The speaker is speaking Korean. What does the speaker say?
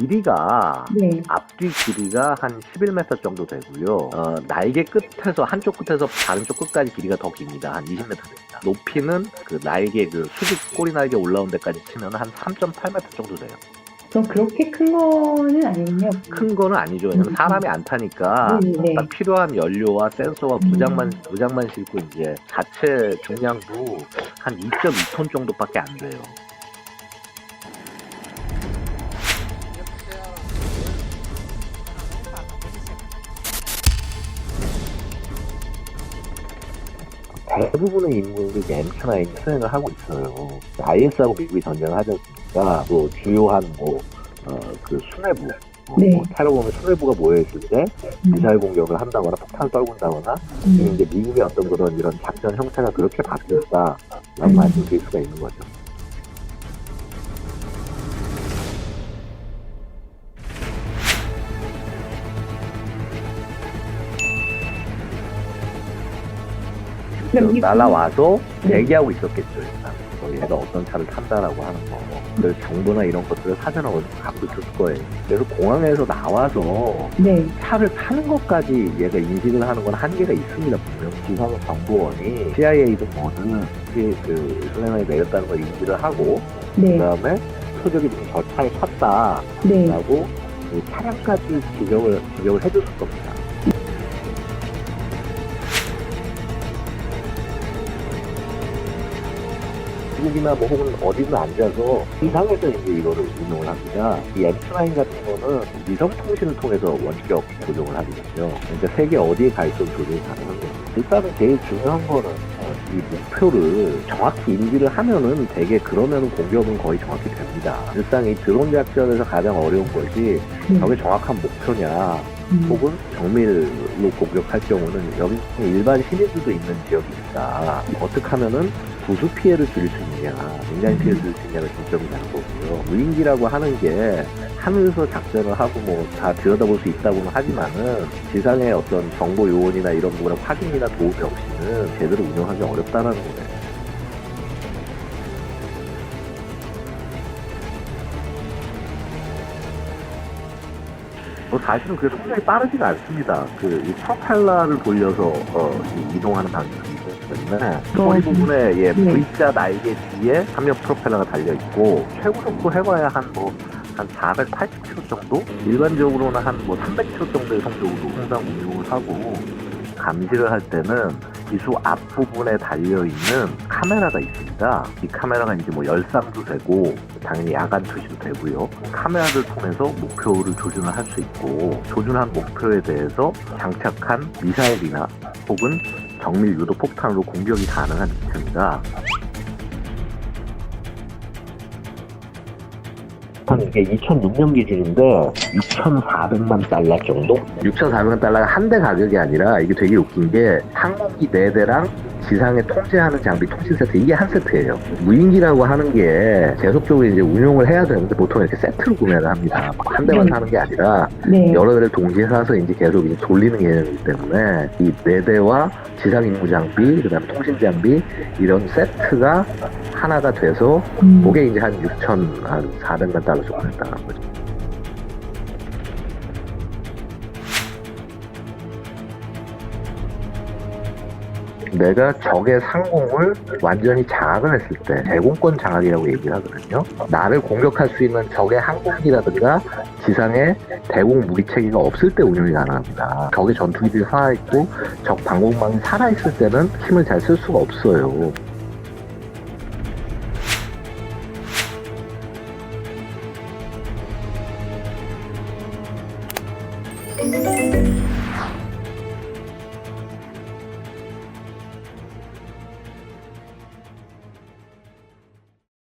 길이가 네. 앞뒤 길이가 한 11m 정도 되고요. 어, 날개 끝에서 한쪽 끝에서 다른 쪽 끝까지 길이가 더 깁니다. 한 20m 됩니다. 높이는 그 날개 그 수직 꼬리 날개 올라온 데까지 치면 한 3.8m 정도 돼요. 그럼 그렇게 큰 거는 아니군요. 큰 거는 아니죠. 왜냐면 음. 사람이 안 타니까 네, 네. 딱 필요한 연료와 센서와 음. 무장만 무장만 싣고 이제 자체 중량도 한 2.2톤 정도밖에 안 돼요. 대부분의 인물들이 M9에 수행을 하고 있어요. IS하고 미국이 전쟁을 하지 않습니까? 또 주요한 뭐, 어, 그 수뇌부, 뭐, 네. 뭐 테러 보면 수뇌부가 모여있을 때 음. 미사일 공격을 한다거나 폭탄을 떨군다거나 음. 이제 미국의 어떤 그런 이런 작전 형태가 그렇게 바뀌었다라고 음. 말씀드릴 수가 있는 거죠. 날라와서 네. 대기하고 있었겠죠 일단. 어, 얘가 어떤 차를 탄다라고 하는 거. 그 정보나 이런 것들을 사전에 갖고 있을 거예요. 그래서 공항에서 나와서 네. 차를 타는 것까지 얘가 인식을 하는 건 한계가 있습니다. 분명 지상 정보원이 CIA든 뭐든 그, 그 슬레만이 내렸다는 걸 인지를 하고 네. 그다음에 표적이 저 차에 탔다라고 네. 그 차량까지 지적을 지적을 해줬을 겁니다. 미국이나 뭐 혹은 어디든 앉아서 이상에서 이제 이거를 운영을 합니다. 이 M9 같은 거는 위성 통신을 통해서 원격 조종을 하거든요. 그러니까 세계 어디에 가 있어도 조종이 가능한 거예요. 일단은 제일 중요한 거는 어, 이 목표를 정확히 인지를 하면은 되게 그러면은 공격은 거의 정확히 됩니다. 일단 이 드론 작전에서 가장 어려운 것이 네. 저게 정확한 목표냐 음. 혹은 정밀로 공격할 경우는 여기 일반 시민들도 있는 지역이니까 어떻게 하면은 부수 피해를 줄일 수 있냐, 민간 피해를 줄일 수 있냐가 중점이 되는 거고요. 무인기라고 하는 게 하늘에서 작전을 하고 뭐 다 들여다볼 수 있다고는 하지만은 지상의 어떤 정보 요원이나 이런 부분의 확인이나 도움이 없이는 제대로 운영하기 어렵다는 거예요. 뭐 사실은 그래서 굉장히 빠르지가 않습니다. 그 이 프로펠러를 돌려서 어, 이 이동하는 방식이기 때문에 소리 부분에 예, 네. V자 날개 뒤에 삼면 프로펠러가 달려 있고 최고 속도 해봐야 한뭐 한 480km 정도? 일반적으로는 한 뭐 300km 정도의 속도로 항상 운용을 하고 감지를 할 때는 기수 앞부분에 달려있는 카메라가 있습니다. 이 카메라가 이제 뭐 열상도 되고 당연히 야간 투시도 되고요. 카메라를 통해서 목표를 조준을 할 수 있고 조준한 목표에 대해서 장착한 미사일이나 혹은 정밀 유도 폭탄으로 공격이 가능한 기체입니다. 이게 2006년 기준인데 2,400만 달러 정도? 6,400만 달러가 한 대 가격이 아니라 이게 되게 웃긴 게 항공기 4대랑 지상에 통제하는 장비 통신 세트 이게 한 세트예요. 무인기라고 하는 게 계속적으로 이제 운용을 해야 되는데 보통 이렇게 세트로 구매를 합니다. 한 대만 네. 사는 게 아니라 네. 여러 대를 동시에 사서 이제 계속 이제 돌리는 개념이기 때문에 이 네 대와 지상 임무 장비, 그다음 통신 장비 이런 세트가 하나가 돼서 음. 그게 이제 한 6,400만 달러 정도 된다는 거죠. 내가 적의 상공을 완전히 장악을 했을 때 제공권 장악이라고 얘기를 하거든요. 나를 공격할 수 있는 적의 항공기라든가 지상에 대공 무기 체계가 없을 때 운용이 가능합니다. 적의 전투기들이 살아있고 적 방공망이 살아있을 때는 힘을 잘 쓸 수가 없어요.